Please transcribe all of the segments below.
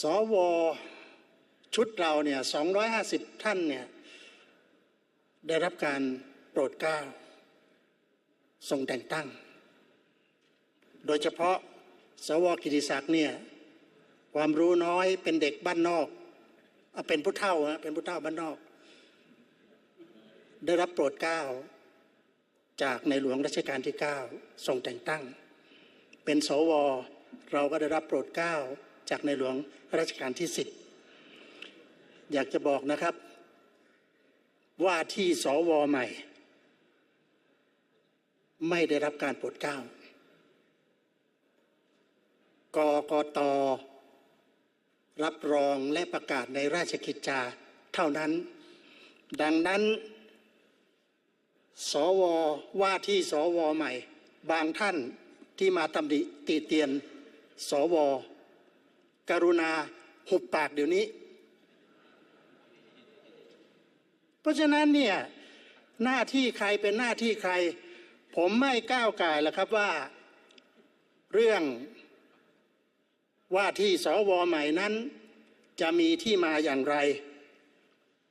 สวชุดเราเนี่ย250ท่านเนี่ยได้รับการโปรดเกล้าทรงแต่งตั้ง โดยเฉพาะสวกิติศักดิ์เนี่ยความรู้น้อยเป็นเด็กบ้านนอกเป็นผู้เฒ่าเป็นผู้เฒ่าบ้านนอก ได้รับโปรดเกล้าจากในหลวงรัชกาลที่ 9 ทรงแต่งตั้ง เป็นสวเราก็ได้รับโปรดเกล้า จากในหลวงรัชกาลที่10อยากจะบอกนะครับ ว่าที่สวใหม่ ไม่ได้รับการโปรดเกล้ากกตรับรองและประกาศในราชกิจจาเท่านั้น ดังนั้น สวว่าที่สวใหม่ บางท่านที่มาตำหนิติเตียน สว กรุณาหุบปากเดี๋ยวนี้ เพราะฉะนั้นเนี่ยหน้าที่ใครเป็นหน้าที่ใคร ผมไม่ก้าวไก่แล้วครับว่า เรื่องว่าที่สวใหม่นั้น จะมีที่มาอย่างไร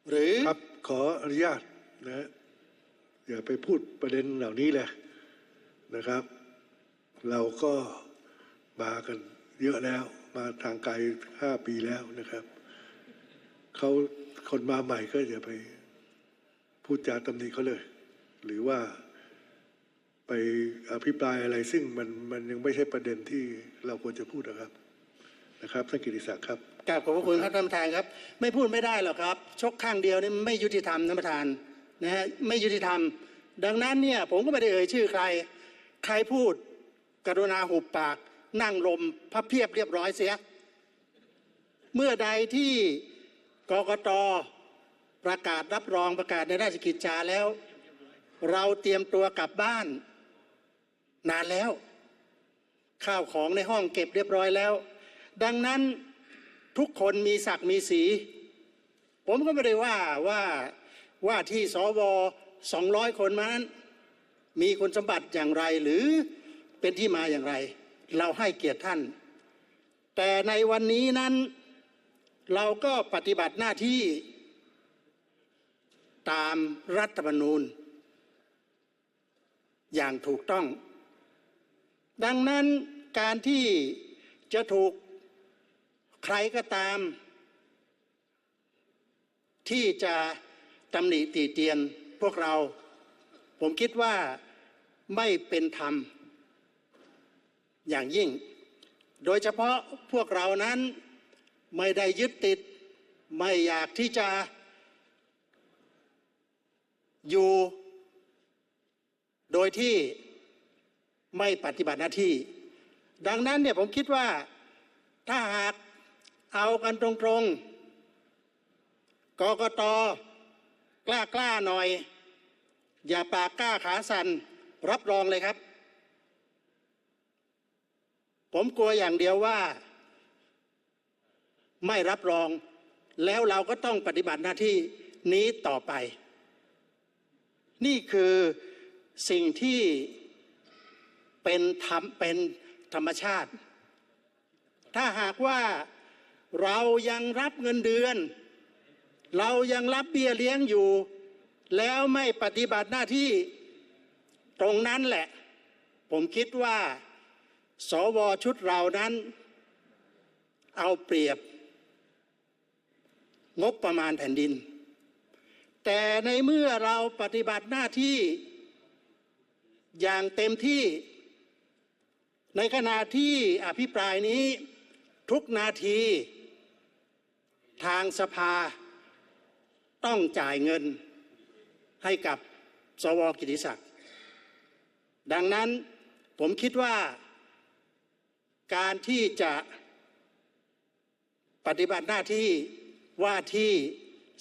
หรือครับขออนุญาตนะอย่าไปพูดประเด็นเหล่านี้เลยนะครับ เราก็มากันเยอะแล้ว มาทางไกลห้าปีแล้วนะครับเขาคนมาใหม่ก็อย่าไปพูดจาตำหนิเขาเลย หรือว่าไปอภิปรายอะไรซึ่งมันมันยังไม่ใช่ประเด็นที่เราควรจะพูดนะครับนะครับท่านกิติศักดิ์ครับกราบขอบพระคุณครับท่านประธานครับ ไม่พูดไม่ได้หรอกครับชกข้างเดียวนี่ไม่ยุติธรรมท่านประธานนะฮะไม่ยุติธรรม ดังนั้นเนี่ยผมก็ไม่ได้เอ่ยชื่อใคร ใครพูดกรุณาหุบปาก นั่งลมพับเพียบเรียบร้อยเสีย เมื่อใดที่กกตประกาศรับรองประกาศในราชกิจจาแล้ว เราเตรียมตัวกลับบ้าน นานแล้ว ข้าวของในห้องเก็บเรียบร้อยแล้ว ดังนั้นทุกคนมีศักดิ์มีสี ผมก็ไม่ได้ว่าว่าว่าที่สวสองร้อยคนมานั้น มีคุณสมบัติอย่างไรหรือเป็นที่มาอย่างไร เราให้เกียรติท่าน แต่ในวันนี้นั้น เราก็ปฏิบัติหน้าที่ตามรัฐธรรมนูญ อย่างถูกต้อง ดังนั้นการที่จะถูกใครก็ตาม ที่จะตำหนิตีเตียนพวกเรา ผมคิดว่าไม่เป็นธรรม อย่างยิ่ง โดยเฉพาะพวกเรานั้นไม่ได้ยึดติด ไม่อยากที่จะอยู่ โดยที่ไม่ปฏิบัติหน้าที่ ดังนั้นเนี่ยผมคิดว่าถ้าหากเอากันตรงๆกกตกล้ากล้าหน่อย อย่าปากกล้าขาสันรับรองเลยครับ ผมกลัวอย่างเดียวว่าไม่รับรองแล้วเราก็ต้องปฏิบัติหน้าที่นี้ต่อไป นี่คือสิ่งที่เป็นธรรมเป็นธรรมชาติ ถ้าหากว่าเรายังรับเงินเดือน เรายังรับเบี้ยเลี้ยงอยู่ แล้วไม่ปฏิบัติหน้าที่ตรงนั้นแหละ ผมคิดว่า สวชุดเรานั้น เอาเปรียบ งบประมาณแผ่นดิน แต่ในเมื่อเราปฏิบัติหน้าที่อย่างเต็มที่ ในขณะที่อภิปรายนี้ทุกนาที ทางสภาต้องจ่ายเงินให้กับสวกิติศักดิ์ดังนั้นผมคิดว่า การที่จะปฏิบัติหน้าที่ว่าที่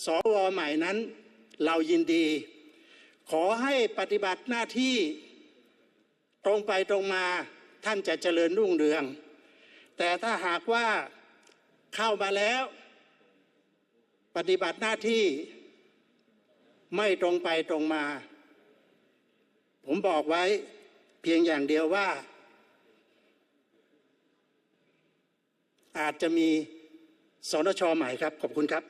สวใหม่นั้นเรายินดี ขอให้ปฏิบัติหน้าที่ตรงไปตรงมาท่านจะเจริญรุ่งเรือง แต่ถ้าหากว่าเข้ามาแล้ว ปฏิบัติหน้าที่ไม่ตรงไปตรงมา ผมบอกไว้เพียงอย่างเดียวว่า อาจจะมีสนชใหม่ครับ ขอบคุณครับ